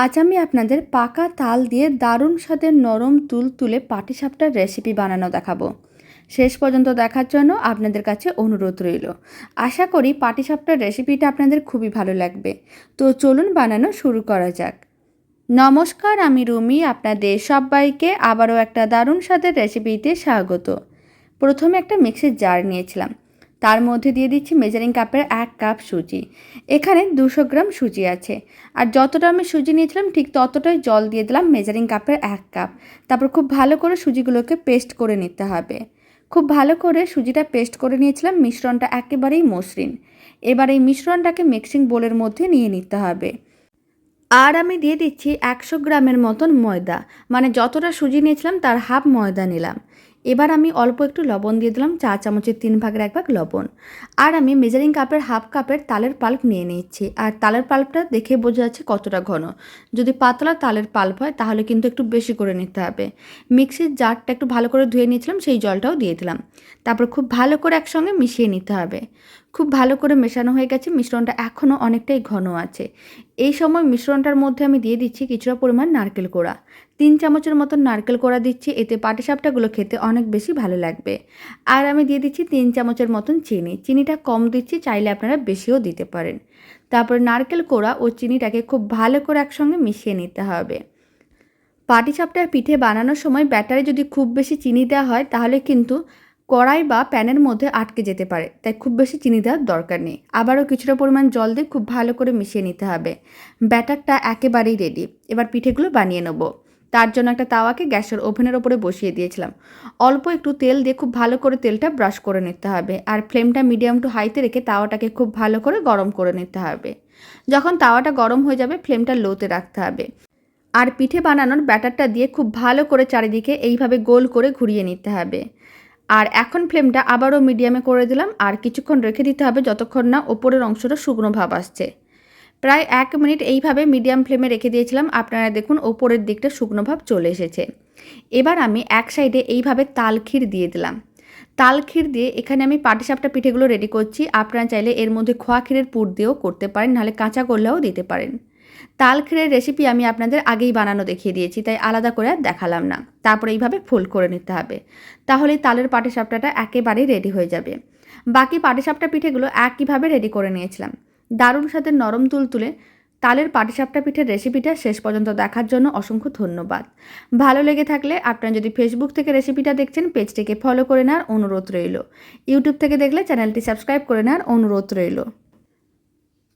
আজ আমি আপনাদের পাকা তাল দিয়ে দারুণ স্বাদের নরম তুল তুলে পাটিসাপটার রেসিপি বানানো দেখাবো। শেষ পর্যন্ত দেখার জন্য আপনাদের কাছে অনুরোধ রইল। আশা করি পাটিসাপটার রেসিপিটা আপনাদের খুবই ভালো লাগবে। তো চলুন বানানো শুরু করা যাক। নমস্কার, আমি রুমি, আপনাদের সবাইকে আবারও একটা দারুণ স্বাদের রেসিপিতে স্বাগত। প্রথমে একটা মিক্সির জার নিয়েছিলাম। তার মধ্যে দিয়ে দিচ্ছি মেজারিং কাপের এক কাপ সুজি। এখানে দুশো গ্রাম সুজি আছে। আর যতটা আমি সুজি নিয়েছিলাম, ঠিক ততটাই জল দিয়ে দিলাম মেজারিং কাপের এক কাপ তারপর খুব ভালো করে সুজিগুলোকে পেস্ট করে নিতে হবে। খুব ভালো করে সুজিটা পেস্ট করে নিয়েছিলাম, মিশ্রণটা একেবারেই মসৃণ। এবার এই মিশ্রণটাকে মিক্সিং বোলের মধ্যে নিয়ে নিতে হবে। আর আমি দিয়ে দিচ্ছি একশো গ্রামের মতন ময়দা। মানে যতটা সুজি নিয়েছিলাম, তার হাফ ময়দা নিলাম। এবার আমি অল্প একটু লবণ দিয়ে দিলাম চা চামচের তিন ভাগের এক ভাগ লবণ। আর আমি মেজারিং কাপের হাফ কাপের তালের পাল্প নিয়ে নিচ্ছি। আর তালের পাল্পটা দেখে বোঝা যাচ্ছে কতটা ঘন। যদি পাতলা তালের পাল্প হয়, তাহলে কিন্তু একটু বেশি করে নিতে হবে। মিক্সির জারটা একটু ভালো করে ধুয়ে নিয়েছিলাম, সেই জলটাও দিয়ে দিলাম। তারপর খুব ভালো করে একসঙ্গে মিশিয়ে নিতে হবে। খুব ভালো করে মেশানো হয়ে গেছে, মিশ্রণটা এখনও অনেকটাই ঘন আছে। এই সময় মিশ্রণটার মধ্যে আমি দিয়ে দিচ্ছি কিছুটা পরিমাণ নারকেল কোড়া। তিন চামচের মতন নারকেল কোড়া দিচ্ছি, এতে পাটিসাপটাগুলো খেতে অনেক বেশি ভালো লাগবে। আর আমি দিয়ে দিচ্ছি তিন চামচের মতন চিনি। চিনিটা কম দিচ্ছি, চাইলে আপনারা বেশিও দিতে পারেন। তারপর নারকেল কোড়া ও চিনিটাকে খুব ভালো করে একসঙ্গে মিশিয়ে নিতে হবে। পাটিসাপটার পিঠে বানানোর সময় ব্যাটারে যদি খুব বেশি চিনি দেওয়া হয়, তাহলে কিন্তু কড়াই বা প্যানের মধ্যে আটকে যেতে পারে, তাই খুব বেশি চিনি দেওয়ার দরকার নেই। আবারও কিছুটা পরিমাণ জল দিয়ে খুব ভালো করে মিশিয়ে নিতে হবে। ব্যাটারটা একেবারেই রেডি এবার পিঠেগুলো বানিয়ে নেব। তার জন্য একটা তাওয়াকে গ্যাসের ওভেনের ওপরে বসিয়ে দিয়েছিলাম। অল্প একটু তেল দিয়ে খুব ভালো করে তেলটা ব্রাশ করে নিতে হবে আর ফ্লেমটা মিডিয়াম টু হাইতে রেখে তাওয়াটাকে খুব ভালো করে গরম করে নিতে হবে। যখন তাওয়াটা গরম হয়ে যাবে, ফ্লেমটা লোতে রাখতে হবে। আর পিঠে বানানোর ব্যাটারটা দিয়ে খুব ভালো করে চারিদিকে এইভাবে গোল করে ঘুরিয়ে নিতে হবে। আর এখন ফ্লেমটা আবারও মিডিয়ামে করে দিলাম, আর কিছুক্ষণ রেখে দিতে হবে যতক্ষণ না ওপরের অংশটা শুকনো ভাব আসছে। প্রায় এক মিনিট এইভাবে মিডিয়াম ফ্লেমে রেখে দিয়েছিলাম, আপনারা দেখুন ওপরের দিকটা শুকনো ভাব চলে এসেছে। এবার আমি এক সাইডে এইভাবে তাল ক্ষীর দিয়ে দিলাম। তাল ক্ষীর দিয়ে এখানে আমি পাটিসাপটা পিঠেগুলো রেডি করছি, আপনারা চাইলে এর মধ্যে খোয়া ক্ষীরের পুর দিয়েও করতে পারেন, নাহলে কাঁচা করলেও দিতে পারেন। তাল রেসিপি আমি আপনাদের আগেই বানানো দেখিয়ে দিয়েছি, তাই আলাদা করে দেখালাম না। তারপরে এইভাবে ফোল্ড করে নিতে হবে। তাহলে তালের পাটিসাপটাটা একেবারেই রেডি হয়ে যাবে। বাকি পাটিসাপটা পিঠেগুলো একইভাবে রেডি করে নিয়েছিলাম। দারুণ সাথে নরম তুলতুলে তালের পাটিসাপটা পিঠের রেসিপিটা শেষ পর্যন্ত দেখার জন্য অসংখ্য ধন্যবাদ। ভালো লেগে থাকলে আপনারা যদি ফেসবুক থেকে রেসিপিটা দেখছেন পেজটিকে ফলো করে নেওয়ার অনুরোধ রইল। ইউটিউব থেকে দেখলে চ্যানেলটি সাবস্ক্রাইব করে নেওয়ার অনুরোধ রইল।